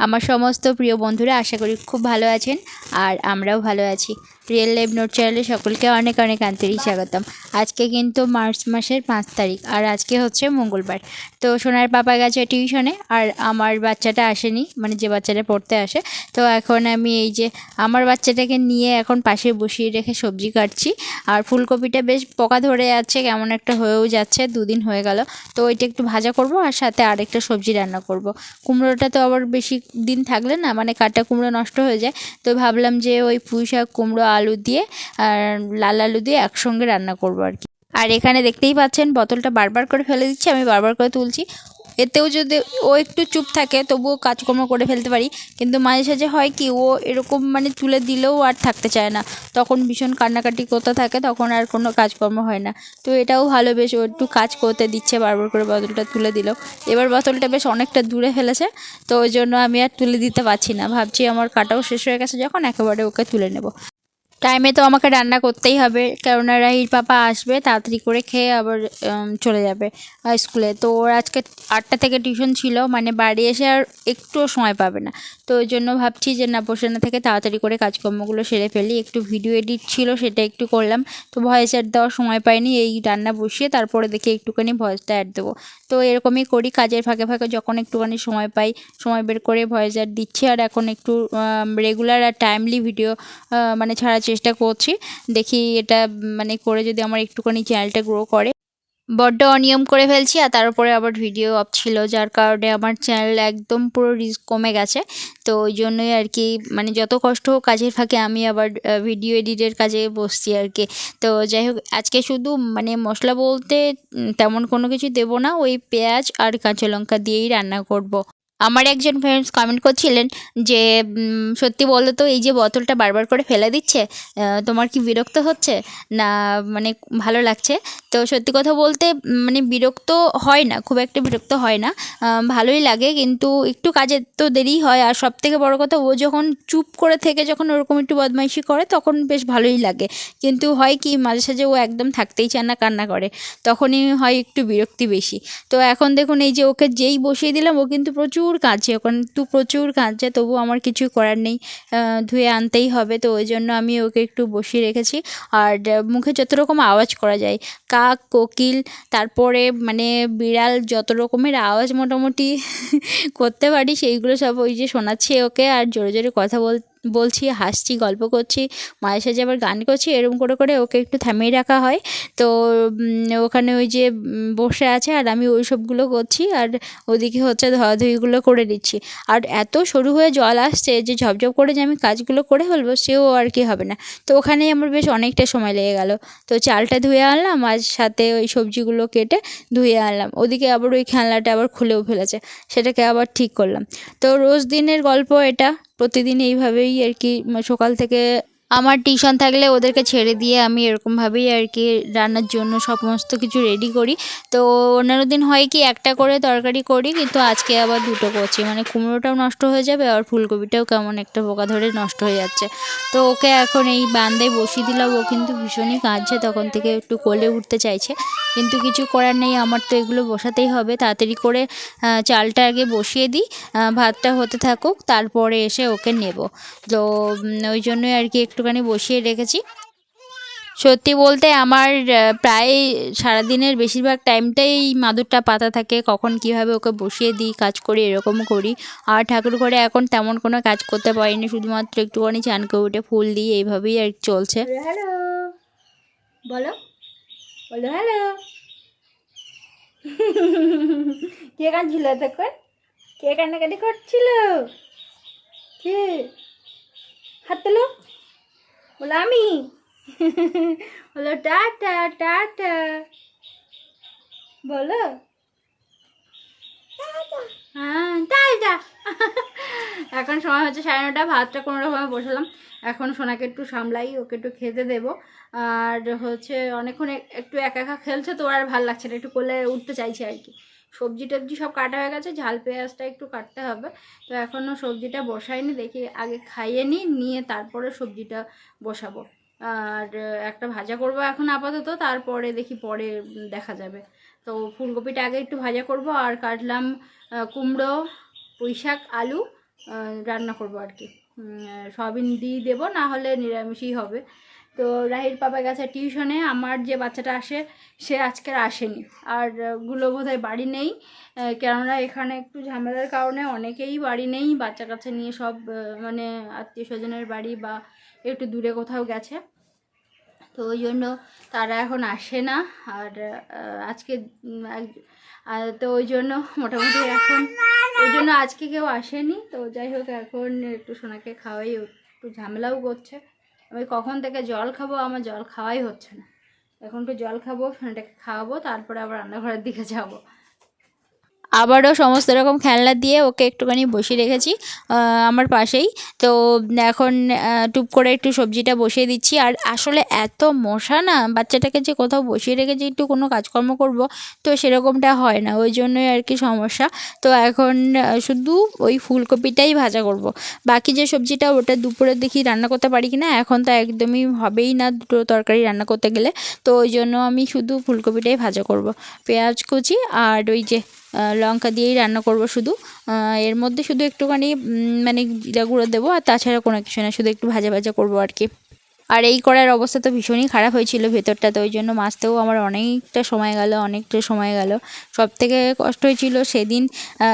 আমার সমস্ত প্রিয় বন্ধুরা আশা করি খুব ভালো আছেন আর আমরাও ভালো আছি। রিয়েল লাইফ নোট চ্যানেলে সকলকে অনেক অনেক আন্তরিক স্বাগতম। আজকে কিন্তু মার্চ মাসের পাঁচ তারিখ, আর আজকে হচ্ছে মঙ্গলবার। তো সোনার পাপা গেছে টিউশনে, আর আমার বাচ্চাটা আসেনি মানে যে বাচ্চাটা পড়তে আসে। তো এখন আমি এই যে আমার বাচ্চাটাকে নিয়ে এখন পাশে বসিয়ে রেখে সবজি কাটছি, আর ফুলকপিটা বেশ পোকা ধরে যাচ্ছে কেমন একটা হয়েও যাচ্ছে, দুদিন হয়ে গেল। তো ওইটা একটু ভাজা করব, আর সাথে আরেকটা সবজি রান্না করব। কুমড়োটা তো আবার বেশি দিন থাকলে না মানে কাটা কুমড়ো নষ্ট হয়ে যায়। তো ভাবলাম যে ওই পুঁই শাক কুমড়ো আলু দিয়ে আর লাল আলু দিয়ে একসঙ্গে রান্না করব আর কি। আর এখানে দেখতেই পাচ্ছেন, বোতলটা বারবার করে ফেলে দিচ্ছি, আমি বারবার করে তুলছি। এতেও যদি ও একটু চুপ থাকে, তবুও কাজকর্ম করে ফেলতে পারি। কিন্তু মাঝে সাঝে হয় কি, ও এরকম মানে তুলে দিলেও আর থাকতে চায় না। তখন ভীষণ কান্নাকাটি করতে থাকে, তখন আর কোনো কাজকর্ম হয় না। তো এটাও ভালো বেশ ও একটু কাজ করতে দিচ্ছে, বারবার করে বোতলটা তুলে দিল। এবার বোতলটা বেশ অনেকটা দূরে ফেলেছে, তো ওই জন্য আমি আর তুলে দিতে পারছি না। ভাবছি আমার কাটাও শেষ হয়ে গেছে, যখন একেবারে ওকে তুলে নেব। টাইমে তো আমাকে রান্না করতেই হবে। কেননা রাহির পাপা আসবে, তাড়াতাড়ি করে খেয়ে আবার চলে যাবে স্কুলে তো ওর আজকে আটটা থেকে টিউশন ছিল মানে বাড়ি এসে আর একটুও সময় পাবে না। তো ওই জন্য ভাবছি যে, না, বসে না থেকে তাড়াতাড়ি করে কাজকর্মগুলো সেরে ফেলি। একটু ভিডিও এডিট ছিল, সেটা একটু করলাম। তো ভয়েস অ্যাড দেওয়ার সময় পাইনি, এই রান্না বসিয়ে তারপরে দেখি একটুখানি ভয়েসটা অ্যাড দেবো। তো এরকমই করি, কাজের ফাঁকে ফাঁকে যখন একটুখানি সময় পাই, সময় বের করে ভয়েস অ্যাড দিচ্ছি। আর এখন একটু রেগুলার আর টাইমলি ভিডিও মানে ছাড়ার চেষ্টা করছি। দেখি এটা মানে করে যদি আমার একটুখানি চ্যানেলটা গ্রো করে। বড্ড অনিয়ম করে ফেলছি আর তার উপরে আবার ভিডিও অফ ছিল, যার কারণে আমার চ্যানেল একদম পুরো রিস্ক কমে গেছে। তো ওই জন্যই আর কি মানে যত কষ্ট হোক কাজের ফাঁকে আমি আবার ভিডিও এডিটের কাজে বসছি আর কি। তো যাই হোক, আজকে শুধু মানে মশলা বলতে তেমন কোনো কিছু দেবো না, ওই পেঁয়াজ আর কাঁচা লঙ্কা দিয়েই রান্না করব। আমার একজন ফ্রেন্ডস কমেন্ট করছিলেন যে সত্যি বলো তো, এই যে বোতলটা বারবার করে ফেলে দিচ্ছে তোমার কি বিরক্ত হচ্ছে? না মানে ভালো লাগছে। তো সত্যি কথা বলতে মানে বিরক্ত হয় না, খুব একটা বিরক্ত হয় না। ভালোই লাগে, কিন্তু একটু কাজের তো দেরি হয়। আর সব থেকে বড় কথা, ও যখন চুপ করে থেকে যখন ওরকম একটু বদমাইশি করে, তখন বেশ ভালোই লাগে। কিন্তু হয় কি, মাঝে সাঝে ও একদম থাকতেই চায় না, কান্না করে। তখনই হয় একটু বিরক্তি বেশি। তো এখন দেখুন, এই যে ওকে যেই বসিয়ে দিলাম, ও কিন্তু প্রচুর কাঁদছে। ওখানে তো প্রচুর কাঁদছে তবু আমার কিছু করার নেই। ধুয়ে আনতেই হবে। তো ওই জন্য আমি ওকে একটু বসিয়ে রেখেছি। আর মুখে যত রকম আওয়াজ করা যায় কাক কোকিল, তারপরে মানে বিড়াল যত রকমের আওয়াজ মোটামুটি করতে পারি, সেইগুলো সব ওই যে শোনাচ্ছে ওকে আর জোরে জোরে কথা বল বলছি, হাসছি, গল্প করছি মাঝে সাঝে আবার গান করছি, এরকম করে করে ওকে একটু থামিয়ে রাখা হয়। তো ওখানে ওই যে বসে আছে আর আমি ওই সবগুলো করছি আর ওদিকে হচ্ছে ধোয়াধুয়িগুলো করে দিচ্ছি আর এত সরু হয়ে জল আসছে যে ঝপঝপ করে যে আমি কাজগুলো করে ফেলব, সেও আর কি হবে না। তো ওখানেই আমার বেশ অনেকটা সময় লেগে গেল। তো চালটা ধুয়ে আনলাম আর সাথে ওই সবজিগুলো কেটে ধুয়ে আনলাম। ওদিকে আবার ওই খেলনাটা আবার খুলেও ফেলেছে, সেটাকে আবার ঠিক করলাম। তো রোজ দিনের গল্প এটা। প্রতিদিন এইভাবেই আর কি সকাল থেকে আমার টিউশন থাকলে ওদেরকে ছেড়ে দিয়ে আমি এরকমভাবেই আর কি রান্নার জন্য সমস্ত কিছু রেডি করি। তো অন্যান্য দিন হয় কি একটা করে তরকারি করি, কিন্তু আজকে আবার দুটো করছি। মানে কুমড়োটাও নষ্ট হয়ে যাবে আর ফুলকপিটাও কেমন একটা পোকা ধরে নষ্ট হয়ে যাচ্ছে। তো ওকে এখন এই বান্দায় বসিয়ে দিলাম। ও কিন্তু ভীষণই কাঁদছে, তখন থেকে একটু কোলে উঠতে চাইছে। কিন্তু কিছু করার নেই, আমার তো এগুলো বসাতেই হবে। তাড়াতাড়ি করে চালটা আগে বসিয়ে দিই ভাতটা হতে থাকুক, তারপরে এসে ওকে নেব। তো ওই জন্যই আর কি একটুখানি বসিয়ে রেখেছি। সত্যি বলতে আমার প্রায় সারাদিনের বেশিরভাগ টাইমটাই মাদুরটা পাতা থাকে, কখন কীভাবে ওকে বসিয়ে দিই, কাজ করি, এরকম করি। আর ঠাকুর ঘরে এখন তেমন কোনো কাজ করতে পারিনি, শুধুমাত্র একটুখানি চান করে উঠে ফুল দিই, এইভাবেই আর চলছে। হ্যালো। বলো। বলো, হ্যালো। কে কাঁদছিল তখন কে কান্নাকাটি করছিল? কে? হাত তোলো। বলো, আমি? বলো, টাটা টাটা। বলো। হ্যাঁ এখন সময় হচ্ছে সাড়ে নটা, ভাতটা কোনো রকমে বসালাম। এখন সোনাকে একটু সামলাই, ওকে একটু খেতে দেবো। আর হচ্ছে অনেকক্ষণ একটু একা একা খেলছে তো আর ভালো লাগছে না, একটু কোলে উঠতে চাইছে আর কি। সবজি টবজি সব কাটা হয়ে গেছে ঝাল পেঁয়াজটা একটু কাটতে হবে। তো এখনও সবজিটা বসাইনি দেখি আগে খাইয়ে নিই নিয়ে তারপরে সবজিটা বসাবো। আর একটা ভাজা করব এখন আপাতত তারপরে দেখি পরে দেখা যাবে। তো ফুলকপিটা আগে একটু ভাজা করব আর কাটলাম কুমড়ো পুঁই শাক আলু রান্না করব আর কি। উম, সয়াবিন দিয়ে দেবো না হলে নিরামিষই হবে। তো রাহির পাপা গেছে টিউশনে আমার যে বাচ্চাটা আসে, সে আজকের আসেনি। আরগুলো বোধহয় বাড়ি নেই। কেননা এখানে একটু ঝামেলার কারণে অনেকেই বাড়ি নেই। বাচ্চা কাচ্চা নিয়ে সব মানে আত্মীয় স্বজনের বাড়ি বা একটু দূরে কোথাও গেছে। তো ওই জন্য তারা এখন আসে না। আর আজকে তো ওই জন্য মোটামুটি এখন, ওই জন্য আজকে কেউ আসেনি। তো যাই হোক, এখন একটু সোনাকে খাওয়াই, একটু ঝামেলাও করছে। আমি কখন থেকে জল খাব? আমার জল খাওয়াই হচ্ছে না। এখন একটু জল খাব ফ্যানটাকে খাওয়াবো, তারপরে আবার রান্নাঘরের দিকে যাব। আবারও সমস্ত রকম খেলনা দিয়ে ওকে একটুখানি বসিয়ে রেখেছি আমার পাশেই। তো এখন টুপ করে একটু সবজিটা বসিয়ে দিচ্ছি। আর আসলে এত মশা না, বাচ্চাটাকে যে কোথাও বসিয়ে রেখেছি একটু কোনো কাজকর্ম করব, তো সেরকমটা হয় না। ওই জন্যই আর কি সমস্যা। তো এখন শুধু ওই ফুলকপিটাই ভাজা করব। বাকি যে সবজিটা ওটা দুপুরে দেখি রান্না করতে পারি কি না এখন তো একদমই হবেই না দুটো তরকারি রান্না করতে গেলে। তো ওই জন্য আমি শুধু ফুলকপিটাই ভাজা করব। পেঁয়াজ কুচি আর ওই যে লঙ্কা দিয়েই রান্না করব শুধু। এর মধ্যে শুধু একটুখানি মানে জিরা গুঁড়ো দেবো, আর তাছাড়া কোনো কিছু না, শুধু একটু ভাজা ভাজা করব আর কি। আর এই করার অবস্থা তো ভীষণই খারাপ হয়েছিল ভেতরটাতে ওই জন্য মাছতেও আমার অনেকটা সময় গেল, অনেকটা সময় গেল। সব থেকে কষ্ট হয়েছিল সেদিন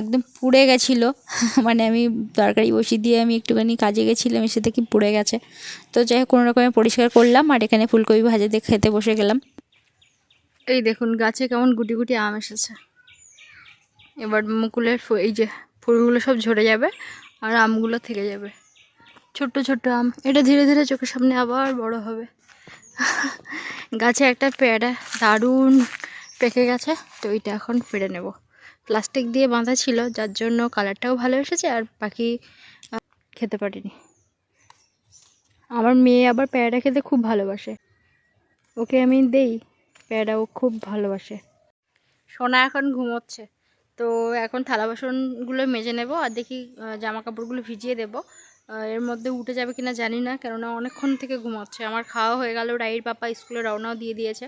একদম পুড়ে গেছিল। মানে আমি তরকারি বসিয়ে দিয়ে আমি একটুখানি কাজে গেছিলাম, এসে দেখি পুড়ে গেছে। তো যাই হোক, কোনো রকমে পরিষ্কার করলাম, আর এখানে ফুলকপি ভাজা দিয়ে খেতে বসে গেলাম। এই দেখুন, গাছে কেমন গুটি গুটি আম এসেছে। এবার মুকুলের এই যে ফুলগুলো সব ঝরে যাবে আর আমগুলো থেকে যাবে। ছোট্ট ছোট্ট আম। এটা ধীরে ধীরে চোখের সামনে আবার বড় হবে। গাছে একটা পেয়ারা দারুণ পেকে গেছে। তো এইটা এখন পেড়ে নেব। প্লাস্টিক দিয়ে বাঁধা ছিল, যার জন্য কালারটাও ভালো এসেছে আর পাখি খেতে পারিনি। আমার মেয়ে আবার পেয়ারা খেতে খুব ভালোবাসে। ওকে আমি দেই পেয়ারা ও খুব ভালোবাসে। সোনা এখন ঘুমোচ্ছে। তো এখন থালা বাসনগুলো মেজে নেব আর দেখি জামা কাপড়গুলো ভিজিয়ে দেবো। এর মধ্যে উঠে যাবে কিনা জানি না, কেননা অনেকক্ষণ থেকে ঘুমাচ্ছে। আমার খাওয়া হয়ে গেল রাইর পাপা স্কুলে রওনাও দিয়ে দিয়েছে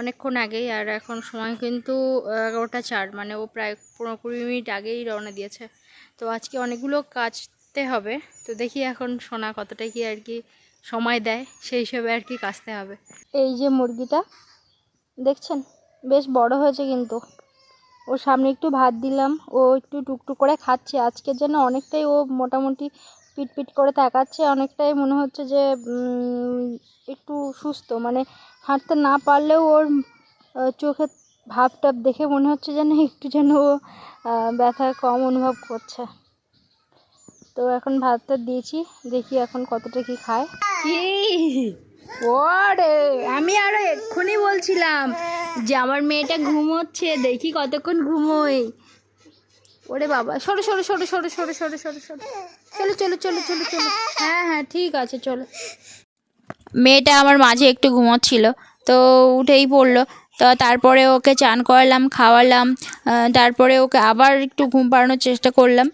অনেকক্ষণ আগেই, আর এখন সময় কিন্তু এগারোটা চার মানে ও প্রায় পনেরো কুড়ি মিনিট আগেই রওনা দিয়েছে। তো আজকে অনেকগুলো কাচতে হবে, তো দেখি এখন সোনা কতটা কি আর কি সময় দেয়, সেই হিসেবে আর কি কাচতে হবে। এই যে মুরগিটা, দেখছেন? বেশ বড় হয়েছে কিন্তু। ওর সামনে একটু ভাত দিলাম। ও একটু টুকটুক করে খাচ্ছে। আজকের জন্য অনেকটাই ও মোটামুটি পিট পিট করে তাকাচ্ছে। অনেকটাই মনে হচ্ছে যে একটু সুস্থ। মানে হাঁটতে না পারলেও ওর চোখে ভাব টাপ দেখে মনে হচ্ছে যেন একটু যেন ও ব্যথা কম অনুভব করছে। তো এখন ভাতটা দিয়েছি। দেখি এখন কতটা কি খায়। ওরে, আমি আরও এক্ষুনি বলছিলাম। যে আমার মেয়েটা ঘুমোচ্ছে, দেখি কতক্ষণ ঘুমোই। ওরে বাবা, সরো সরো সরো সরো সরো সরো সরো সরো। চলো চলো চলো চলো চলো। হ্যাঁ হ্যাঁ ঠিক আছে, চলো। মেয়েটা আমার মাঝে একটু ঘুমোচ্ছিল, তো উঠেই পড়ল। তো তারপরে ওকে চান করালাম, খাওয়ালাম তারপরে ওকে আবার একটু ঘুম পাড়ানোর চেষ্টা করলাম।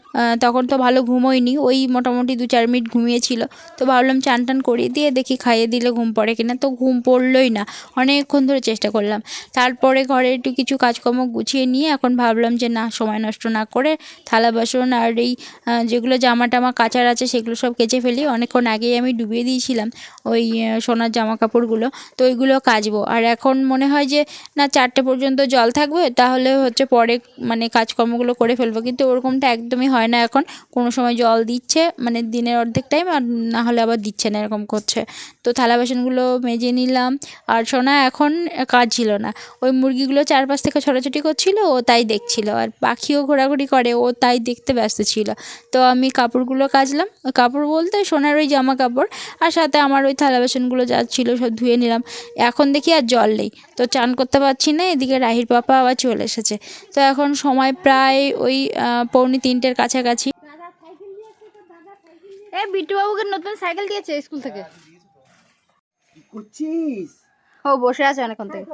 তখন তো ভালো ঘুমোয়নি ওই মোটামুটি দু চার মিনিট ঘুমিয়েছিল। তো ভাবলাম চান টান করিয়ে দিয়ে দেখি খাইয়ে দিলে ঘুম পড়ে কিনা, তো ঘুম পড়লোই না, অনেকক্ষণ ধরে চেষ্টা করলাম। তারপরে ঘরে একটু কিছু কাজকর্ম গুছিয়ে নিয়ে এখন ভাবলাম যে না, সময় নষ্ট না করে থালা বাসন আর এই যেগুলো জামা টামা কাচার আছে সেগুলো সব কেচে ফেলি। অনেকক্ষণ আগেই আমি ডুবিয়ে দিয়েছিলাম ওই সোনার জামা কাপড়গুলো তো ওইগুলো কাচবো। আর এখন মনে হয় যে না চারটে পর্যন্ত জল থাকবে, তাহলে হচ্ছে পরে মানে কাজকর্মগুলো করে ফেলব। কিন্তু ওরকমটা একদমই হয় না এখন। কোনো সময় জল দিচ্ছে মানে দিনের অর্ধেক টাইম আর না হলে আবার দিচ্ছে না, এরকম করছে। তো থালা বাসনগুলো মেজে নিলাম। আর সোনা এখন কাজ ছিল না। ওই মুরগিগুলো চারপাশ থেকে ছোটাছুটি করছিল, ও তাই দেখছিল। আর পাখিও ঘোরাঘুরি করে, ও তাই দেখতে ব্যস্ত ছিল। তো আমি কাপড়গুলো কাচলাম। কাপড় বলতে সোনার ওই জামা কাপড়, আর সাথে আমার ওই থালা বাসনগুলো যা ছিল সব ধুয়ে নিলাম। এখন দেখি আর জল নেই। তো চান করতে পারছি না এদিকে রাহির পাপা আবার চলে এসেছে। তো এখন সময় প্রায় ওই পৌনে তিনটের কাছাকাছি। এ বিট্টু বাবুকে নতুন সাইকেল দিয়েছে স্কুল থেকে? করছিস? ও বসে আছে অনেকক্ষণ থেকে।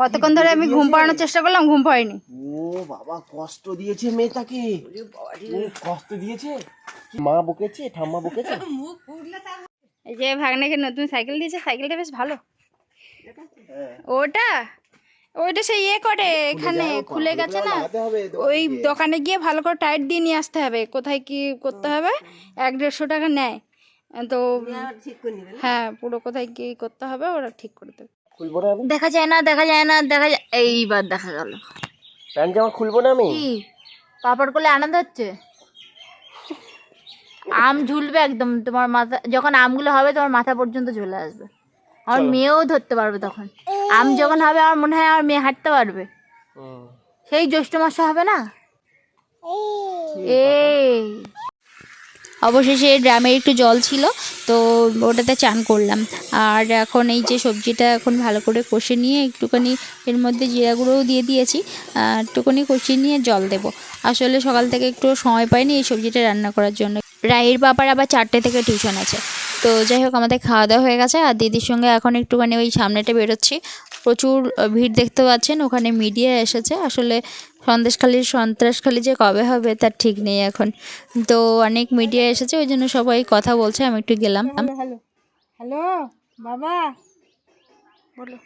কতক্ষণ ধরে আমি ঘুম পাড়ানোর চেষ্টা করলাম ঘুম পাড়িনি ও বাবা কষ্ট দিয়েছে মেয়েটাকে। কষ্ট দিয়েছে? মা বকেছে ঠাম্মা বকেছে? এই যে ভাগ্নেকে নতুন সাইকেল দিয়েছে সাইকেলটা বেশ ভালো। ওটা? ওইটা সেই ইয়ে করে এখানে খুলে গেছে না? ওই দোকানে গিয়ে ভালো করে টাইট দিয়ে নিয়ে আসতে হবে। কোথায় কি করতে হবে? এক দেড়শো টাকা নেয়। তো হ্যাঁ পুরো কোথায় কি করতে হবে ওরা ঠিক করে দেবে। দেখা যায় না দেখা যায় না দেখা যায় এইবার দেখা গেল। প্যান্ট জামা খুলবো না আমি? কি? পাপড় করলে আনন্দ হচ্ছে? আম ঝুলবে একদম তোমার মাথা যখন আমগুলো হবে তোমার মাথা পর্যন্ত ঝুলে আসবে। আমার মেয়েও ধরতে পারবে তখন। আম যখন হবে আমার মনে হয় আমার মেয়ে হাঁটতে পারবে। সেই জ্যৈষ্ঠ মাসে হবে না? এই। অবশেষে ড্রামে একটু জল ছিল তো ওটাতে চান করলাম। আর এখন এই যে সবজিটা এখন ভালো করে কষে নিয়ে একটুখানি এর মধ্যে জিরা গুঁড়োও দিয়ে দিয়েছি আর একটুখানি কষিয়ে নিয়ে জল দেব। আসলে সকাল থেকে একটু সময় পাইনি এই সবজিটা রান্না করার জন্য। রাহির বাবার আবার চারটে থেকে টিউশন আছে। তো যাই হোক, আমাদের খাওয়া দাওয়া হয়ে গেছে। আর দিদির সঙ্গে এখন একটুখানি ওই সামনেটা বেরোচ্ছি। প্রচুর ভিড় দেখতে পাচ্ছেন, ওখানে মিডিয়া এসেছে। আসলে সন্দেশখালির সন্ত্রাসখালি যে কবে হবে, তার ঠিক নেই এখন। তো অনেক মিডিয়া এসেছে, ওই জন্য সবাই কথা বলছে, আমি একটু গেলাম। হ্যালো হ্যালো, বাবা। বলো।